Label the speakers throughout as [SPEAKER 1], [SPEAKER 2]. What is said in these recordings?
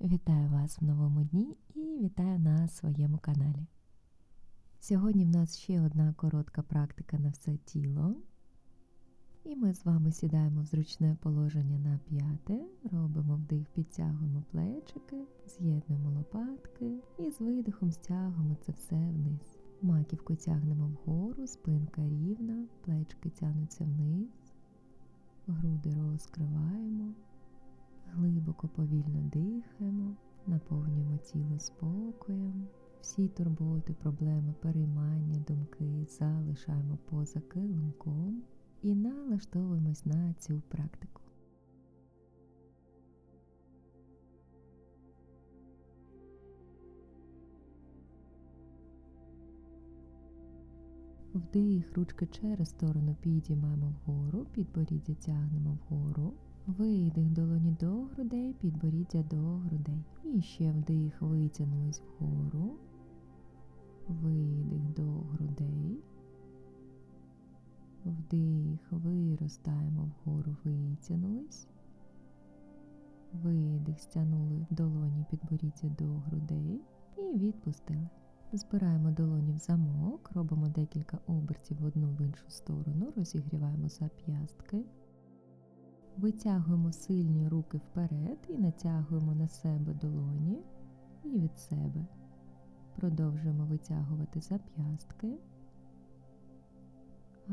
[SPEAKER 1] Вітаю вас в новому дні і вітаю на своєму каналі. Сьогодні в нас ще одна коротка практика на все тіло. І ми з вами сідаємо в зручне положення на п'яте, робимо вдих, підтягуємо плечики, з'єднуємо лопатки і з видихом стягуємо це все вниз. Маківку тягнемо вгору, спинка рівна, плечки тягнуться вниз, груди розкриваємо. Глибоко повільно дихаємо, наповнюємо тіло спокоєм. Всі турботи, проблеми, переймання, думки залишаємо поза килимком і налаштовуємось на цю практику. Вдих, ручки через сторону підіймаємо вгору, підборіддя тягнемо вгору. Видих долоні до грудей, підборіддя до грудей. І ще вдих, витягнулись вгору. Видих до грудей. Вдих, виростаємо вгору, витягнулись. Видих, стягнули долоні підборіддя до грудей і відпустили. Збираємо долоні в замок, робимо декілька обертів в одну в іншу сторону, розігріваємо зап'ястки. Витягуємо сильні руки вперед і натягуємо на себе долоні і від себе. Продовжуємо витягувати зап'ястки.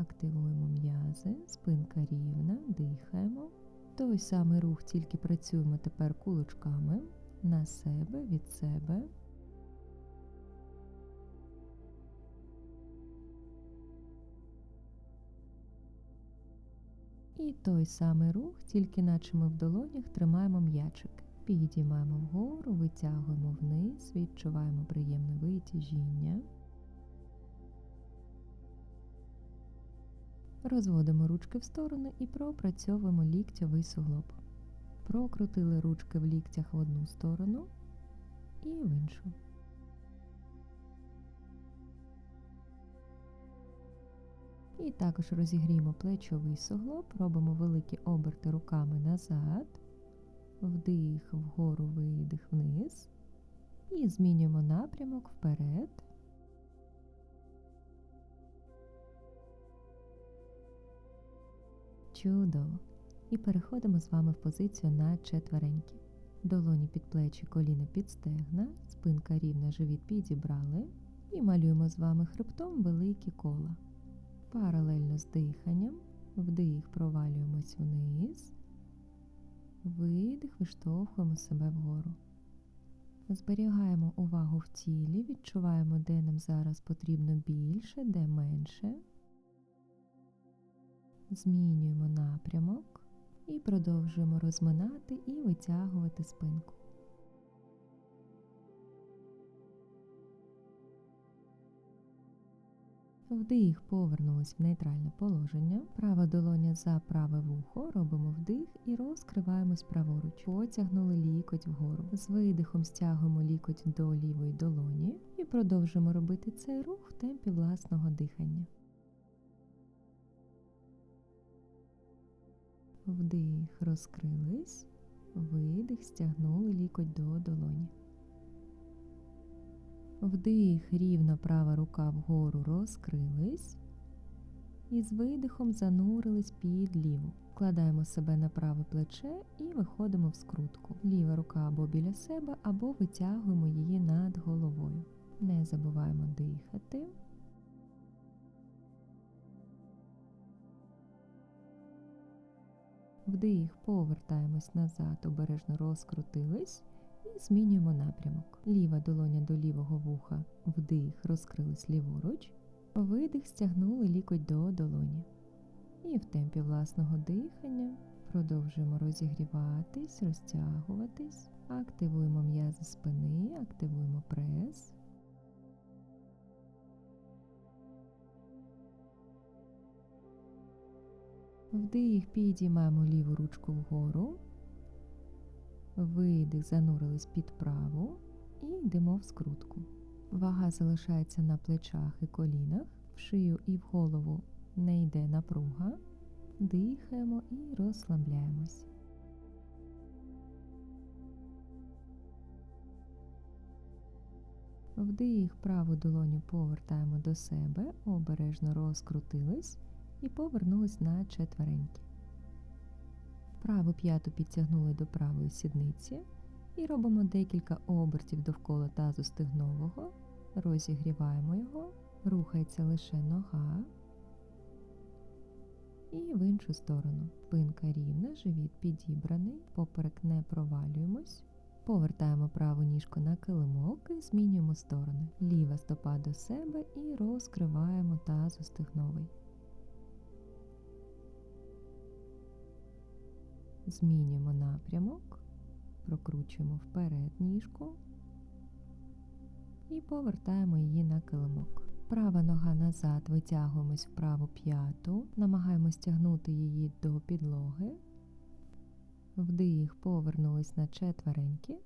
[SPEAKER 1] Активуємо м'язи, спинка рівна, дихаємо. Той самий рух, тільки працюємо тепер кулачками на себе, від себе. І той самий рух, тільки наче ми в долонях тримаємо м'ячик. Підіймаємо вгору, витягуємо вниз, відчуваємо приємне витяжіння. Розводимо ручки в сторони і пропрацьовуємо ліктьовий суглоб. Прокрутили ручки в ліктях в одну сторону і в іншу. І також розігріємо плечовий суглоб, робимо великі оберти руками назад, вдих, вгору, видих вниз. І змінюємо напрямок вперед. Чудово. І переходимо з вами в позицію на четверенькі. Долоні під плечі, коліна під стегна, спинка рівна, живіт підібрали. І малюємо з вами хребтом великі кола. Паралельно з диханням, вдих, провалюємось вниз, видих, виштовхуємо себе вгору. Зберігаємо увагу в тілі, відчуваємо, де нам зараз потрібно більше, де менше. Змінюємо напрямок і продовжуємо розминати і витягувати спинку. Вдих, повернулись в нейтральне положення. Права долоня за праве вухо. Робимо вдих і розкриваємось праворуч. Потягнули лікоть вгору. З видихом стягуємо лікоть до лівої долоні і продовжуємо робити цей рух в темпі власного дихання. Вдих, розкрились, видих, стягнули лікоть до долоні. Вдих, рівно права рука вгору розкрились. І з видихом занурились під ліву. Вкладаємо себе на праве плече і виходимо в скрутку. Ліва рука або біля себе, або витягуємо її над головою. Не забуваємо дихати. Вдих, повертаємось назад, обережно розкрутились і змінюємо напрямок. Ліва долоня до лівого вуха, вдих, розкрились ліворуч, видих, стягнули лікоть до долоні. І в темпі власного дихання продовжуємо розігріватись, розтягуватись, активуємо м'язи спини, активуємо прес. Вдих, підіймаємо ліву ручку вгору, Видих, занурились під праву і йдемо в скрутку. Вага залишається на плечах і колінах, в шию і в голову не йде напруга. Дихаємо і розслабляємось. Вдих праву долоню повертаємо до себе, обережно розкрутились і повернулись на четвереньки. Праву п'яту підтягнули до правої сідниці і робимо декілька обертів довкола тазу стегнового, розігріваємо його, рухається лише нога. І в іншу сторону. Спинка рівна, живіт підібраний, поперек не провалюємось. Повертаємо праву ніжку на килимок і змінюємо сторони. Ліва стопа до себе і розкриваємо тазостегновий. Змінюємо напрямок, прокручуємо вперед ніжку і повертаємо її на килимок. Права нога назад, витягуємось в праву п'яту, намагаємось тягнути її до підлоги. Вдих, повернулись на четвереньки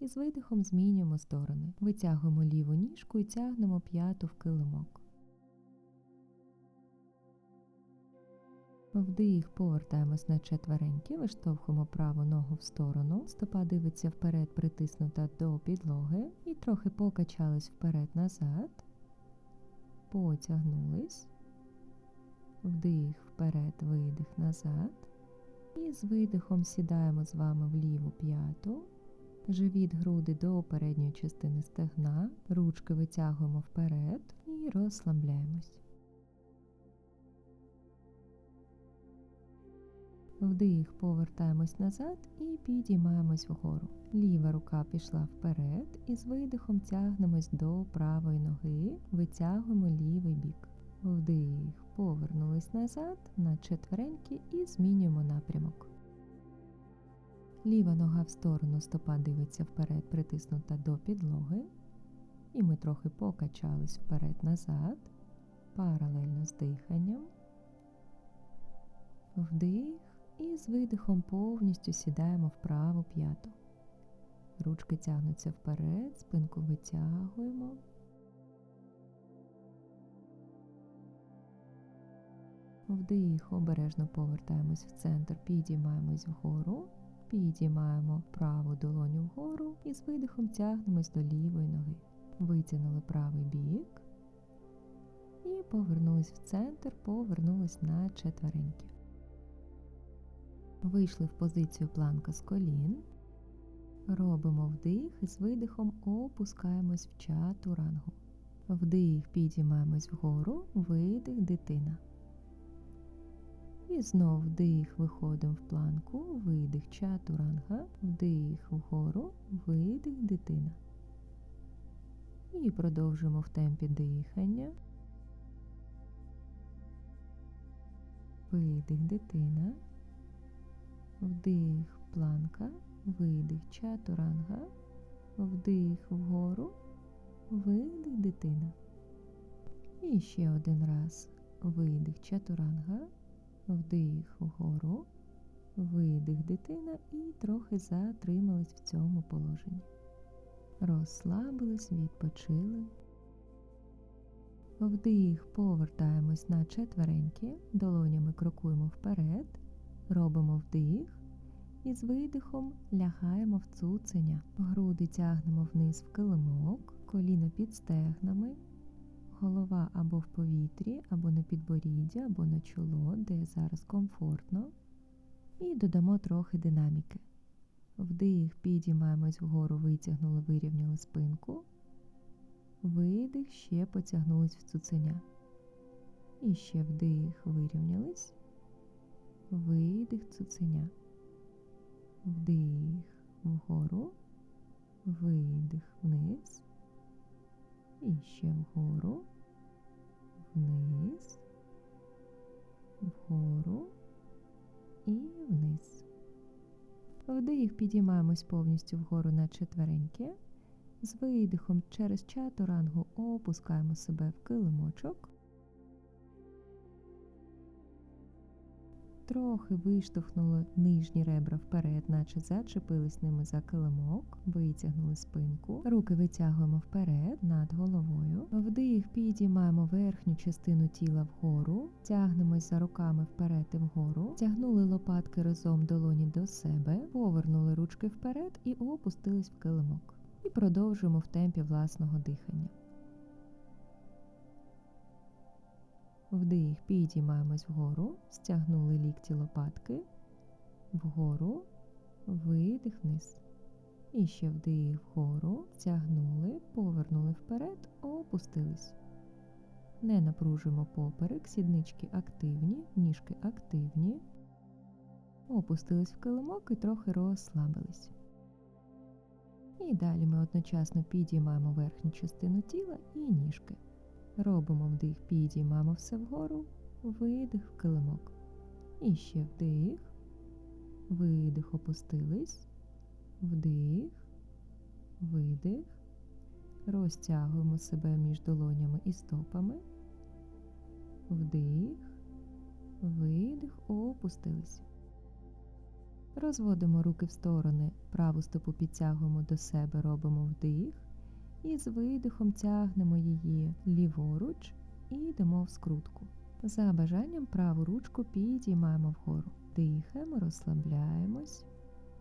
[SPEAKER 1] і з видихом змінюємо сторони. Витягуємо ліву ніжку і тягнемо п'яту в килимок. Вдих, повертаємось на четвереньки, виштовхуємо праву ногу в сторону, стопа дивиться вперед, притиснута до підлоги, і трохи покачались вперед-назад, потягнулись, вдих, вперед, видих назад. І з видихом сідаємо з вами в ліву п'яту, живіт груди до передньої частини стегна, ручки витягуємо вперед і розслабляємось. Вдих, повертаємось назад і підіймаємось вгору. Ліва рука пішла вперед і з видихом тягнемось до правої ноги, витягуємо лівий бік. Вдих, повернулись назад на четвереньки і змінюємо напрямок. Ліва нога в сторону стопа дивиться вперед, притиснута до підлоги. І ми трохи покачались вперед-назад, паралельно з диханням. Вдих і з видихом повністю сідаємо в праву п'яту. Ручки тягнуться вперед, спинку витягуємо. Вдих, обережно повертаємось в центр, підіймаємось вгору, підіймаємо праву долоню вгору і з видихом тягнемось до лівої ноги. Витягнули правий бік і повернулись в центр, повернулись на четвереньки. Вийшли в позицію планка з колін. Робимо вдих і з видихом опускаємось в чатурангу. Вдих, підіймаємось вгору, видих, дитина. І знов вдих, виходимо в планку, видих чатуранга, вдих вгору, видих, дитина. І продовжуємо в темпі дихання. Видих, дитина. Вдих, планка, видих, чатуранга, вдих вгору, видих, дитина. І ще один раз. Видих, чатуранга, вдих вгору, видих, дитина і трохи затримались в цьому положенні. Розслабились, відпочили. Вдих, повертаємось на четвереньки, долонями крокуємо вперед. Робимо вдих і з видихом лягаємо в цуценя. Груди тягнемо вниз в килимок, коліно під стегнами, голова або в повітрі, або на підборідді, або на чоло, де зараз комфортно. І додамо трохи динаміки. Вдих, підіймаємось вгору, витягнули, вирівняли спинку. Видих, ще потягнулись в цуценя. І ще вдих, вирівнялись видих цуценя, вдих вгору, видих вниз, і ще вгору, вниз, вгору і вниз. Вдих підіймаємось повністю вгору на четвереньки. З видихом через чатурангу опускаємо себе в килимочок. Трохи виштовхнули нижні ребра вперед, наче зачепились ними за килимок, витягнули спинку, руки витягуємо вперед над головою. Вдих, підіймаємо верхню частину тіла вгору, тягнемось за руками вперед і вгору, тягнули лопатки разом долоні до себе, повернули ручки вперед і опустились в килимок. і продовжуємо в темпі власного дихання. Вдих, підіймаємось вгору, стягнули лікті лопатки, вгору, видих вниз. І ще вдих вгору, стягнули, повернули вперед, опустились. Не напружуємо поперек, сіднички активні, ніжки активні. Опустились в килимок і трохи розслабились. І далі ми одночасно підіймаємо верхню частину тіла і ніжки. Робимо вдих, підіймаємо все вгору, видих в килимок. І ще вдих, видих, опустились, вдих, видих. Розтягуємо себе між долонями і стопами. Вдих, видих, опустились. Розводимо руки в сторони, праву стопу підтягуємо до себе, робимо вдих. І з видихом тягнемо її ліворуч і йдемо в скрутку. За бажанням праву ручку підіймаємо вгору. Дихаємо, розслабляємось,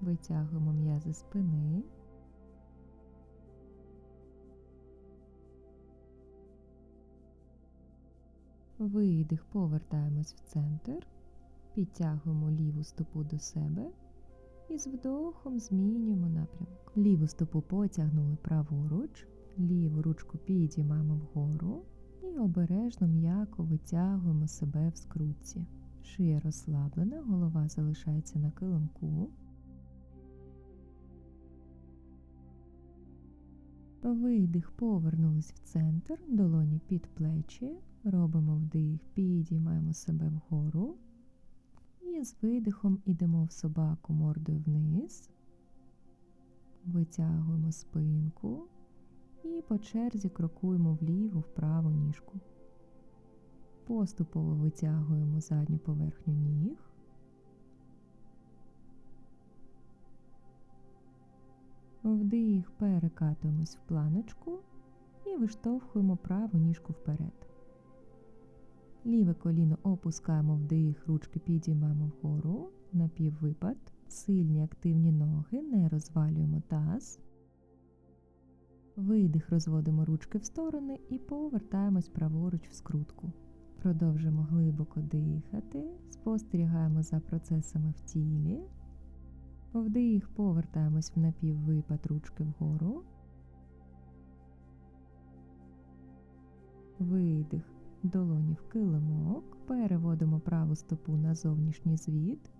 [SPEAKER 1] витягуємо м'язи спини. Видих, повертаємось в центр, підтягуємо ліву стопу до себе і з вдохом змінюємо напрямок. Ліву стопу потягнули праворуч, ліву ручку підіймаємо вгору і обережно м'яко витягуємо себе в скрутці. Шия розслаблена, голова залишається на килимку. Видих, повернулись в центр, долоні під плечі. Робимо вдих, підіймаємо себе вгору. І з видихом ідемо в собаку мордою вниз, витягуємо спинку і по черзі крокуємо вліву в праву ніжку. Поступово витягуємо задню поверхню ніг. Вдих, перекатуємось в планочку і виштовхуємо праву ніжку вперед. Ліве коліно опускаємо вдих, ручки підіймаємо вгору, напіввипад, сильні активні ноги, не розвалюємо таз. Видих, розводимо ручки в сторони і повертаємось праворуч в скрутку. Продовжимо глибоко дихати, спостерігаємо за процесами в тілі. Вдих, повертаємось в напіввипад ручки вгору. Видих, долоні в килимок, переводимо праву стопу на зовнішній звіт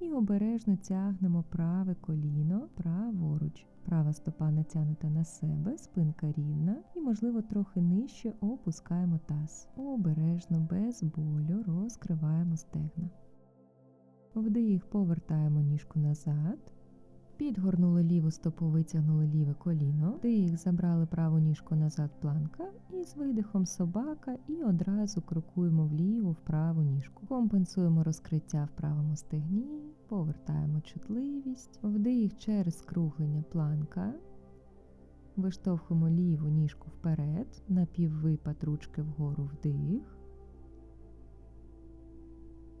[SPEAKER 1] і обережно тягнемо праве коліно праворуч. Права стопа натягнута на себе, спинка рівна і, можливо, трохи нижче опускаємо таз. Обережно, без болю розкриваємо стегна. Вдих, повертаємо ніжку назад. Підгорнули ліву стопу, витягнули ліве коліно, вдих, забрали праву ніжку назад планка і з видихом собака і одразу крокуємо вліву в праву ніжку. Компенсуємо розкриття в правому стегні, повертаємо чутливість, вдих через скруглення планка. Виштовхуємо ліву ніжку вперед, напіввипад ручки вгору вдих.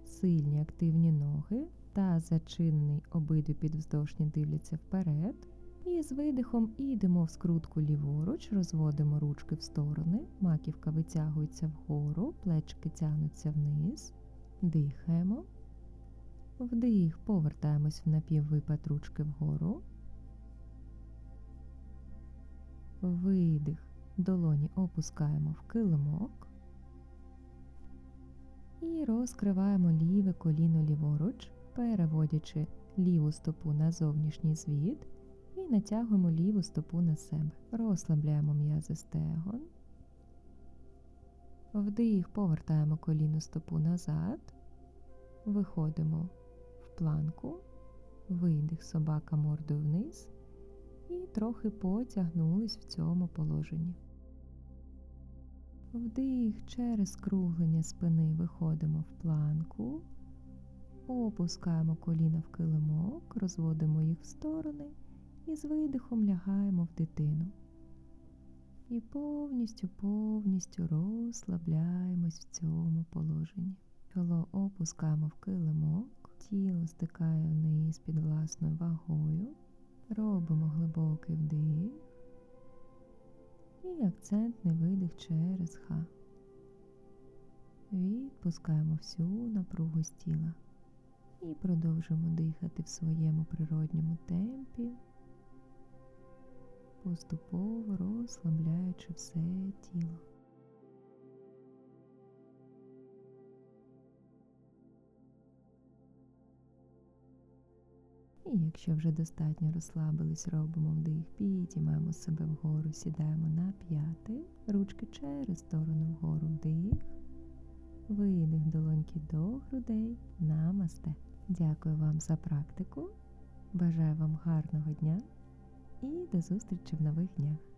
[SPEAKER 1] Сильні активні ноги та зачинений обидві підвздошні дивляться вперед. І з видихом йдемо в скрутку ліворуч, розводимо ручки в сторони, маківка витягується вгору, плечики тягнуться вниз, дихаємо. Вдих, повертаємось в напіввипад ручки вгору. Видих, долоні опускаємо в килимок. І розкриваємо ліве коліно ліворуч, переводячи ліву стопу на зовнішній звіт і натягуємо ліву стопу на себе. Розслабляємо м'язи стегон. Вдих, повертаємо коліно стопу назад, виходимо планку, видих собака мордою вниз і трохи потягнулись в цьому положенні. Вдих через скруглення спини виходимо в планку, опускаємо коліна в килимок, розводимо їх в сторони і з видихом лягаємо в дитину. І повністю, повністю розслабляємось в цьому положенні. Чоло опускаємо в килимок, тіло стикає вниз під власною вагою. Робимо глибокий вдих І акцентний видих через Х. Відпускаємо всю напругу з тіла. І продовжуємо дихати в своєму природньому темпі, поступово розслабляючи все тіло. І якщо вже достатньо розслабились, робимо вдих, підіймаємо себе вгору, сідаємо на п'яти, ручки через сторону вгору вдих, видих долоньки до грудей, намасте. Дякую вам за практику. Бажаю вам гарного дня і до зустрічі в нових днях.